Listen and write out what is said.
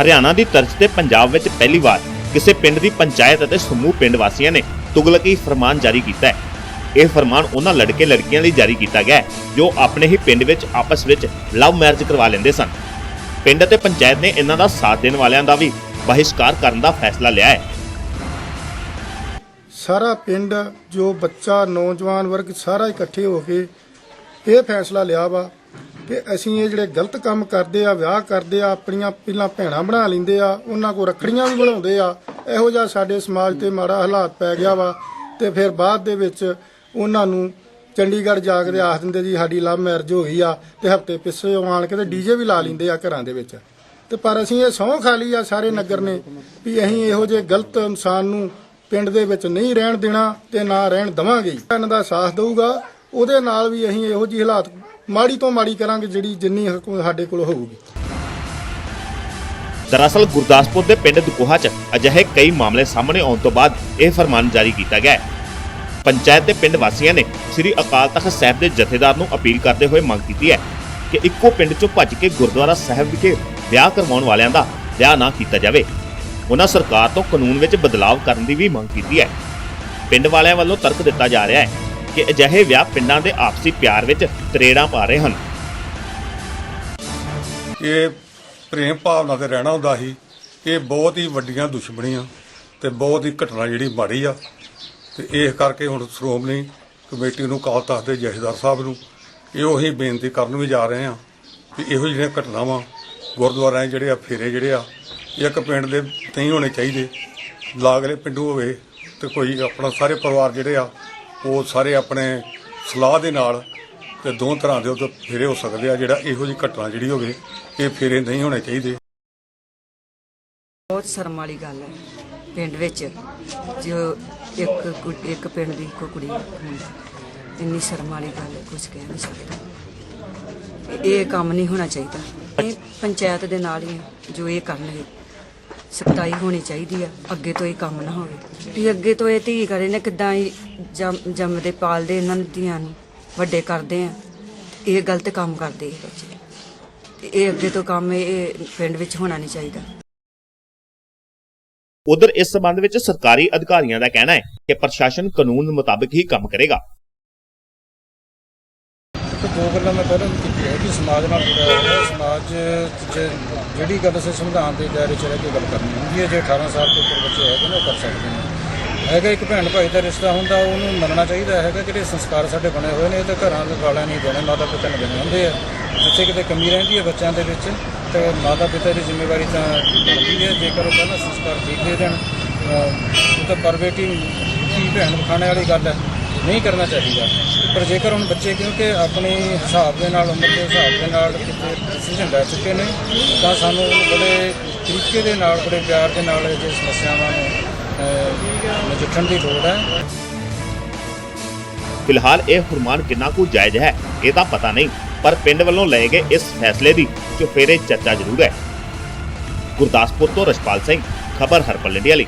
ਹਰਿਆਣਾ ਦੀ ਤਰਜ਼ ਤੇ ਪੰਜਾਬ ਵਿੱਚ ਪਹਿਲੀ ਵਾਰ ਕਿਸੇ ਪਿੰਡ ਦੀ ਪੰਚਾਇਤ ਅਤੇ ਸਮੂਹ ਪਿੰਡ ਵਾਸੀਆਂ ਨੇ ਤੁਗਲਕੀ ਫਰਮਾਨ ਜਾਰੀ ਕੀਤਾ ਹੈ। ਇਹ ਫਰਮਾਨ ਉਹਨਾਂ ਲੜਕੇ ਲੜਕੀਆਂ ਲਈ ਜਾਰੀ ਕੀਤਾ ਗਿਆ ਜੋ ਆਪਣੇ ਹੀ ਪਿੰਡ ਵਿੱਚ ਆਪਸ ਵਿੱਚ ਲਵ ਮੈਰਿਜ ਕਰਵਾ ਲੈਂਦੇ ਸਨ। ਪਿੰਡ ਅਤੇ ਪੰਚਾਇਤ ਨੇ ਇਹਨਾਂ ਦਾ ਸਾਥ ਦੇਣ ਵਾਲਿਆਂ ਦਾ ਵੀ ਬਹਿਸ਼ਕਾਰ ਕਰਨ ਦਾ ਫੈਸਲਾ ਲਿਆ ਹੈ। ਸਾਰਾ ਪਿੰਡ, ਜੋ ਬੱਚਾ, ਨੌਜਵਾਨ ਵਰਗ ਸਾਰਾ ਇਕੱਠੇ ਹੋ ਕੇ ਇਹ ਫੈਸਲਾ ਲਿਆ ਵਾ ਕਿ ਅਸੀਂ ਇਹ ਜਿਹੜੇ ਗਲਤ ਕੰਮ ਕਰਦੇ ਆ, ਵਿਆਹ ਕਰਦੇ ਆ, ਆਪਣੀਆਂ ਪਹਿਲਾਂ ਭੈਣਾਂ ਬਣਾ ਲੈਂਦੇ ਆ, ਉਹਨਾਂ ਕੋ ਰੱਖੜੀਆਂ ਵੀ ਬਣਾਉਂਦੇ ਆ, ਇਹੋ ਜਿਹਾ ਸਾਡੇ ਸਮਾਜ ਤੇ ਮਾੜਾ ਹਾਲਾਤ ਪੈ ਗਿਆ ਵਾ ਤੇ ਫਿਰ ਬਾਅਦ ਦੇ ਵਿੱਚ ਉਹਨਾਂ ਨੂੰ ਚੰਡੀਗੜ੍ਹ ਜਾ ਕੇ ਤੇ ਆਖ ਦਿੰਦੇ ਜੀ ਸਾਡੀ ਲਵ ਮੈਰਿਜ ਹੋਈ ਆ ਤੇ ਹਫ਼ਤੇ ਪਿੱਛੇ ਆਣ ਕੇ ਤੇ ਡੀਜੇ ਵੀ ਲਾ ਲੈਂਦੇ ਆ ਘਰਾਂ ਦੇ ਵਿੱਚ। ਤੇ ਪਰ ਅਸੀਂ ਇਹ ਸਹੁੰ ਖਾ ਲਈ ਆ ਸਾਰੇ ਨਗਰ ਨੇ ਵੀ ਅਸੀਂ ਇਹੋ ਜਿਹੇ ਗਲਤ ਇਨਸਾਨ ਨੂੰ ਪਿੰਡ ਦੇ ਵਿੱਚ ਨਹੀਂ ਰਹਿਣ ਦੇਣਾ ਤੇ ਨਾ ਰਹਿਣ ਦਵਾਂਗੇ। ਇਹਨਾਂ ਦਾ ਸਾਥ ਦੇਊਗਾ, ਉਹਦੇ ਨਾਲ ਵੀ ਅਸੀਂ ਇਹੋ ਜਿਹੀ ਹਾਲਾਤ ਮਾੜੀ ਤੋਂ ਮਾੜੀ ਕਰਾਂਗੇ ਜਿਹੜੀ ਜਿੰਨੀ ਸਾਡੇ ਕੋਲ ਹੋਊਗੀ। ਦਰਅਸਲ ਗੁਰਦਾਸਪੁਰ ਦੇ ਪਿੰਡ ਦੁਕੋਹਾ 'ਚ ਅਜਿਹੇ ਕਈ ਮਾਮਲੇ ਸਾਹਮਣੇ ਆਉਣ ਤੋਂ ਬਾਅਦ ਇਹ ਫਰਮਾਨ ਜਾਰੀ ਕੀਤਾ ਗਿਆ ਹੈ। ਪੰਚਾਇਤ ਦੇ ਪਿੰਡ ਵਾਸੀਆਂ ਨੇ ਸ੍ਰੀ ਅਕਾਲ ਤਖਤ ਸਾਹਿਬ ਦੇ ਜਥੇਦਾਰ ਨੂੰ ਅਪੀਲ ਕਰਦੇ ਹੋਏ ਮੰਗ ਕੀਤੀ ਹੈ ਕਿ ਇੱਕੋ ਪਿੰਡ 'ਚੋਂ ਭੱਜ ਕੇ ਗੁਰਦੁਆਰਾ ਸਾਹਿਬ ਵਿਖੇ ਵਿਆਹ ਕਰਵਾਉਣ ਵਾਲਿਆਂ ਦਾ ਵਿਆਹ ਨਾ ਕੀਤਾ ਜਾਵੇ। ਉਹਨਾਂ ਸਰਕਾਰ ਤੋਂ ਕਾਨੂੰਨ ਵਿੱਚ ਬਦਲਾਅ ਕਰਨ ਦੀ ਵੀ ਮੰਗ ਕੀਤੀ ਹੈ। ਪਿੰਡ ਵਾਲਿਆਂ ਵੱਲੋਂ ਤਰਕ ਦਿੱਤਾ ਜਾ ਰਿਹਾ ਹੈ ਕਿ ਅਜਿਹੇ ਵਿਆਹ ਪਿੰਡਾਂ ਦੇ ਆਪਸੀ ਪਿਆਰ ਵਿੱਚ ਤਰੇੜਾਂ ਪਾ ਰਹੇ ਹਨ। ਇਹ ਪ੍ਰੇਮ ਭਾਵਨਾ ਤੇ ਰਹਿਣਾ ਹੁੰਦਾ ਸੀ। ਇਹ ਬਹੁਤ ਹੀ ਵੱਡੀਆਂ ਦੁਸ਼ਮਣੀਆਂ ਤੇ ਬਹੁਤ ਹੀ ਘਟਨਾ ਜਿਹੜੀ ਮਾੜੀ ਆ। ਤੇ ਇਸ ਕਰਕੇ ਹੁਣ ਸ਼੍ਰੋਮਣੀ ਕਮੇਟੀ ਨੂੰ ਕਾਲ ਤਖਤ ਦੇ ਜਥੇਦਾਰ ਸਾਹਿਬ ਨੂੰ ਇਹੋ ਹੀ ਬੇਨਤੀ ਕਰਨ ਵੀ ਜਾ ਰਹੇ ਆ ਕਿ ਇਹੋ ਜਿਹੜੀਆਂ ਘਟਨਾਵਾਂ ਗੁਰਦੁਆਰਿਆਂ 'ਚ ਜਿਹੜੇ ਆ, ਫੇਰੇ ਜਿਹੜੇ ਆ, ਇੱਕ ਪਿੰਡ ਦੇ ਨਹੀਂ ਹੋਣੇ ਚਾਹੀਦੇ। ਲਾਗਲੇ ਪਿੰਡੂ ਹੋਵੇ ਤੇ ਕੋਈ ਆਪਣਾ ਸਾਰੇ ਪਰਿਵਾਰ ਜਿਹੜੇ ਆ ਉਹ ਸਾਰੇ ਆਪਣੇ ਸਲਾਹ ਦੇ ਨਾਲ ਤੇ ਦੋ ਤਰ੍ਹਾਂ ਦੇ ਉਹ ਫੇਰੇ ਹੋ ਸਕਦੇ ਆ, ਜਿਹੜਾ ਇਹੋ ਜਿਹੀ ਘਟਨਾ ਜਿਹੜੀ ਹੋਵੇ, ਇਹ ਫੇਰੇ ਨਹੀਂ ਹੋਣੇ ਚਾਹੀਦੇ। ਬਹੁਤ ਸ਼ਰਮ ਵਾਲੀ ਗੱਲ ਹੈ। ਪਿੰਡ ਵਿੱਚ ਜੋ ਇੱਕ ਕੁ- ਇੱਕ ਪਿੰਡ ਦੀ ਇੱਕੋ ਕੁੜੀ ਮੁੰਡਾ ਇੰਨੀ ਸ਼ਰਮ ਵਾਲੀ ਗੱਲ ਕੁਝ ਕਹਿ ਨਹੀਂ ਸਕਦਾ। ਇਹ ਕੰਮ ਨਹੀਂ ਹੋਣਾ ਚਾਹੀਦਾ। ਇਹ ਪੰਚਾਇਤ ਦੇ ਨਾਲ ਹੀ ਹੈ, ਜੋ ਇਹ ਕਰਨਗੇ ਸਖਤਾਈ ਹੋਣੀ ਚਾਹੀਦੀ ਆ, ਅੱਗੇ ਤੋਂ ਇਹ ਕੰਮ ਨਾ ਹੋਵੇ। ਵੀ ਅੱਗੇ ਤੋਂ ਇਹ ਧੀ ਕਰੇ ਨੇ ਕਿਦਾਂ ਜੰਮਦੇ ਪਾਲਦੇ ਇਹਨਾਂ ਨੂੰ ਧੀਆਂ ਨੂੰ, ਵੱਡੇ ਕਰਦੇ ਆ। ਇਹ ਗਲਤ ਕੰਮ ਕਰਦੇ ਇਹ ਬੱਚੇ। ਤੇ ਇਹ ਅੱਗੇ ਤੋਂ ਕੰਮ ਇਹ ਪਿੰਡ ਵਿੱਚ ਹੋਣਾ ਨਹੀਂ ਚਾਹੀਦਾ। ਉਧਰ ਇਸ ਸਬੰਧ ਵਿੱਚ ਸਰਕਾਰੀ ਅਧਿਕਾਰੀਆਂ ਦਾ ਕਹਿਣਾ ਹੈ ਕਿ ਪ੍ਰਸ਼ਾਸਨ ਕਾਨੂੰਨ ਮੁਤਾਬਕ ਹੀ ਕੰਮ ਕਰੇਗਾ। ਤੇ ਦੋ ਗੱਲਾਂ ਮੈਂ ਪਹਿਲਾਂ ਵੀ ਕੀਤੀ ਹੈ ਕਿ ਸਮਾਜ ਨਾਲ ਜੁੜਿਆ ਹੋਇਆ ਸਮਾਜ 'ਚ ਜੇ- ਜਿਹੜੀ ਗੱਲ ਅਸੀਂ ਸੰਵਿਧਾਨ ਦੇ ਦਾਇਰੇ 'ਚ ਰਹਿ ਕੇ ਗੱਲ ਕਰਨੀ ਹੁੰਦੀ ਹੈ, ਜੇ 18 ਸਾਲ ਤੋਂ ਉੱਪਰ ਬੱਚੇ ਹੈਗੇ ਨੇ, ਉਹ ਕਰ ਸਕਦੇ ਨੇ। ਹੈਗਾ ਇੱਕ ਭੈਣ ਭਾਈ ਦਾ ਰਿਸ਼ਤਾ ਹੁੰਦਾ, ਉਹਨੂੰ ਮੰਨਣਾ ਚਾਹੀਦਾ ਹੈਗਾ ਜਿਹੜੇ ਸੰਸਕਾਰ ਸਾਡੇ ਬਣੇ ਹੋਏ ਨੇ, ਇਹ ਤਾਂ ਘਰਾਂ ਦੇ ਵਾਲਿਆਂ ਨਹੀਂ ਦੇਣੇ ਮਾਤਾ ਪਿਤਾ ਨੇ ਦੇਣੇ ਹੁੰਦੇ ਆ। ਜਿੱਥੇ ਕਿਤੇ ਕਮੀ ਰਹਿੰਦੀ ਹੈ ਬੱਚਿਆਂ ਦੇ ਵਿੱਚ, ਤੇ ਮਾਤਾ ਪਿਤਾ ਦੀ ਜ਼ਿੰਮੇਵਾਰੀ ਤਾਂ ਬਣਦੀ ਹੈ। ਜੇਕਰ ਉਹ ਪਹਿਲਾਂ ਸੰਸਕਾਰ ਠੀਕ ਦੇ ਦੇਣ, ਅਹ, ਉਹ ਤਾਂ ਪਰ ਬੇਟੀ ਭੈਣ ਵਿਖਾਣੇ ਵਾਲੀ ਗੱਲ ਹੈ। ਨਹੀਂ ਕਰਨਾ ਚਾਹੀਦਾ। ਪਰ ਜੇਕਰ ਹੁਣ ਬੱਚੇ, ਕਿਉਂਕਿ ਆਪਣੇ ਹਿਸਾਬ ਦੇ ਨਾਲ, ਉਮਰ ਦੇ ਹਿਸਾਬ ਦੇ ਨਾਲ ਕਿਤੇ ਡਿਸੀਜਨ ਲੈ ਚੁੱਕੇ ਨੇ, ਤਾਂ ਸਾਨੂੰ ਬੜੇ ਤਰੀਕੇ ਦੇ ਨਾਲ, ਬੜੇ ਪਿਆਰ ਦੇ ਨਾਲ ਇਹ ਸਮੱਸਿਆਵਾਂ ਨੂੰ ਨਜਿੱਠਣ ਦੀ ਲੋੜ ਹੈ। ਫਿਲਹਾਲ ਇਹ ਫਰਮਾਨ ਕਿੰਨਾ ਕੁ ਜਾਇਜ਼ ਹੈ, ਇਹ ਤਾਂ ਪਤਾ ਨਹੀਂ, ਪਰ ਪਿੰਡ ਵੱਲੋਂ ਲਏ ਗਏ ਇਸ ਫੈਸਲੇ ਦੀ ਚੁਫੇਰੇ ਚਰਚਾ ਜ਼ਰੂਰ ਹੈ। ਗੁਰਦਾਸਪੁਰ ਤੋਂ ਰਸ਼ਪਾਲ ਸਿੰਘ, ਖਬਰ ਹਰਪਲ ਇੰਡੀਆ ਲਈ।